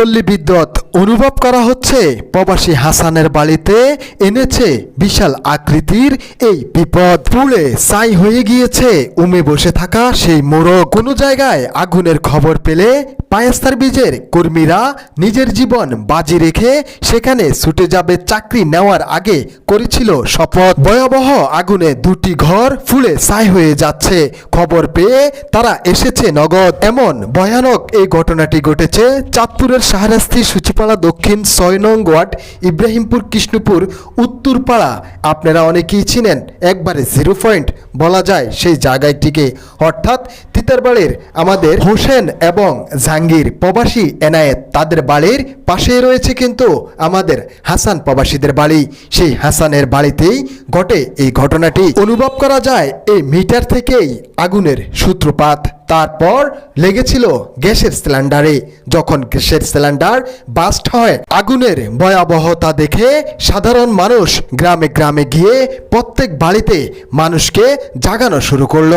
পল্লী বিদ্যুৎ অনুভব করা হচ্ছে, প্রবাসী হাসানের বাড়িতে এনেছে বিশাল আকৃতির এই বিপদ পুড়ে ছাই হয়ে গিয়েছে, উমে বসে থাকা সেই মোড়ক কোনো জায়গায় আগুনের খবর পেলে পায়েস্তার বীজের কর্মীরা নিজের জীবন বাজি রেখে সেখানে ছুটে যাবে চাকরি নেওয়ার আগে করেছিল শপথ। ভয়াবহ আগুনে দুটি ঘর ফুলে ছাই হয়ে যাচ্ছে। খবর পেয়ে তারা এসেছে নগদ। এমন ভয়ানক এই ঘটনাটি ঘটেছে চাঁদপুরের শাহরাস্তি সূচিপাড়া দক্ষিণ ছয় নং ওয়ার্ড, ইব্রাহিমপুর, কৃষ্ণপুর, উত্তরপাড়া। আপনারা অনেকেই চিনেন, একবারে জিরো পয়েন্ট বলা যায় সেই জায়গাটিকে। অর্থাৎ তিতারবাড়ির আমাদের হোসেন এবং জাহাঙ্গীর প্রবাসী এনায়েত, তাদের বাড়ির পাশেই রয়েছে কিন্তু আমাদের হাসান প্রবাসীদের বাড়ি। সেই হাসানের বাড়িতেই ঘটে এই ঘটনাটি। অনুভব করা যায়, এই মিটার থেকেই আগুনের সূত্রপাত। তারপর লেগেছিল গ্যাসের সিলিন্ডারে। যখন গ্যাসের সিলিন্ডার বাস্ট হয়, আগুনের ভয়াবহতা দেখে সাধারণ মানুষ গ্রামে গ্রামে গিয়ে প্রত্যেক বাড়িতে মানুষকে জাগানো শুরু করল।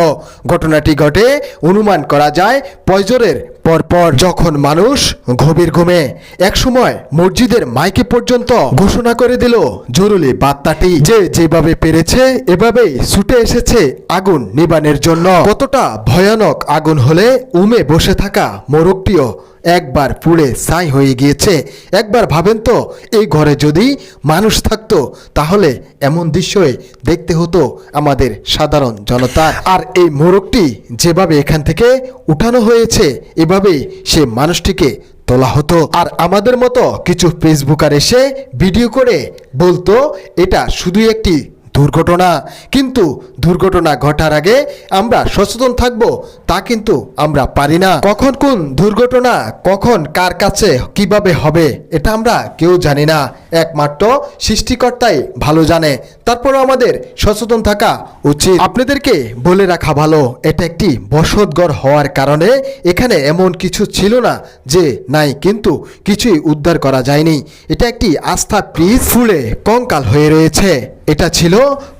ঘটনাটি ঘটে অনুমান করা যায় পয়জরের পরপর। যখন মানুষ গভীর ঘুমে, একসময় মসজিদের মাইকে পর্যন্ত ঘোষণা করে দিল জরুরি বার্তাটি যে যেভাবে পেরেছে, এভাবেই ছুটে এসেছে আগুন নিবানের জন্য। কতটা ভয়ানক আগুন হলে উমে বসে থাকা মোরগটিও একবার পুড়ে ছাই হয়ে গিয়েছে। একবার ভাবেন তো, এই ঘরে যদি মানুষ থাকতো, তাহলে এমন দৃশ্যই দেখতে হতো আমাদের সাধারণ জনতা। আর এই মোরগটি যেভাবে এখান থেকে উঠানো হয়েছে, এভাবেই সে মানুষটিকে তোলা হতো। আর আমাদের মতো কিছু ফেসবুকার এসে ভিডিও করে বলতো, এটা শুধুই একটি দুর্ঘটনা। কিন্তু দুর্ঘটনা ঘটার আগে আমরা সচেতন থাকব, তা কিন্তু আমরা পারি না। কখন কোন দুর্ঘটনা, কখন কার কাছে, কীভাবে হবে, এটা আমরা কেউ জানি না। একমাত্র সৃষ্টিকর্তাই ভালো জানে। তারপরও আমাদের সচেতন থাকা উচিত। আপনাদেরকে বলে রাখা ভালো, এটা একটি বসতঘর হওয়ার কারণে এখানে এমন কিছু ছিল না যে নাই, কিন্তু কিছুই উদ্ধার করা যায়নি। এটা একটি আস্থা প্রিজ ফুলে কঙ্কাল হয়ে রয়েছে। এটা ছিল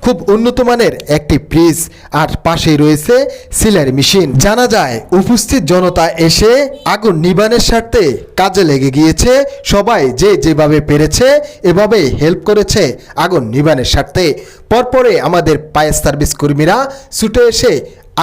খুব উন্নত মানের একটি ফ্রিজ, আর পাশেই রয়েছে সিলার মেশিন। জানা যায়, উপস্থিত জনতা এসে আগুন নিবানের স্বার্থে কাজে লেগে গিয়েছে। সবাই যে যেভাবে পেরেছে এভাবে হেল্প করেছে আগুন নিবানের স্বার্থে। পরপরে আমাদের পায়েস সার্ভিস কর্মীরা ছুটে এসে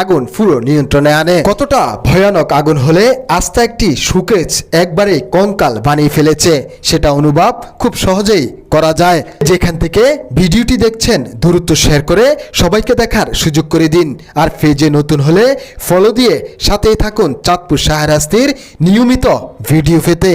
আগুন পুরো নিয়ন্ত্রণে আনে। কতটা ভয়ানক আগুন হলে আস্তা একটি সুকেজ একবারে কঙ্কাল বানিয়ে ফেলেছে, সেটা অনুভব খুব সহজেই করা যায়। যেখান থেকে ভিডিওটি দেখছেন দ্রুত শেয়ার করে সবাইকে দেখার সুযোগ করে দিন। আর পেজে নতুন হলে ফলো দিয়ে সাথেই থাকুন চাঁদপুর শাহরাস্তির নিয়মিত ভিডিও পেতে।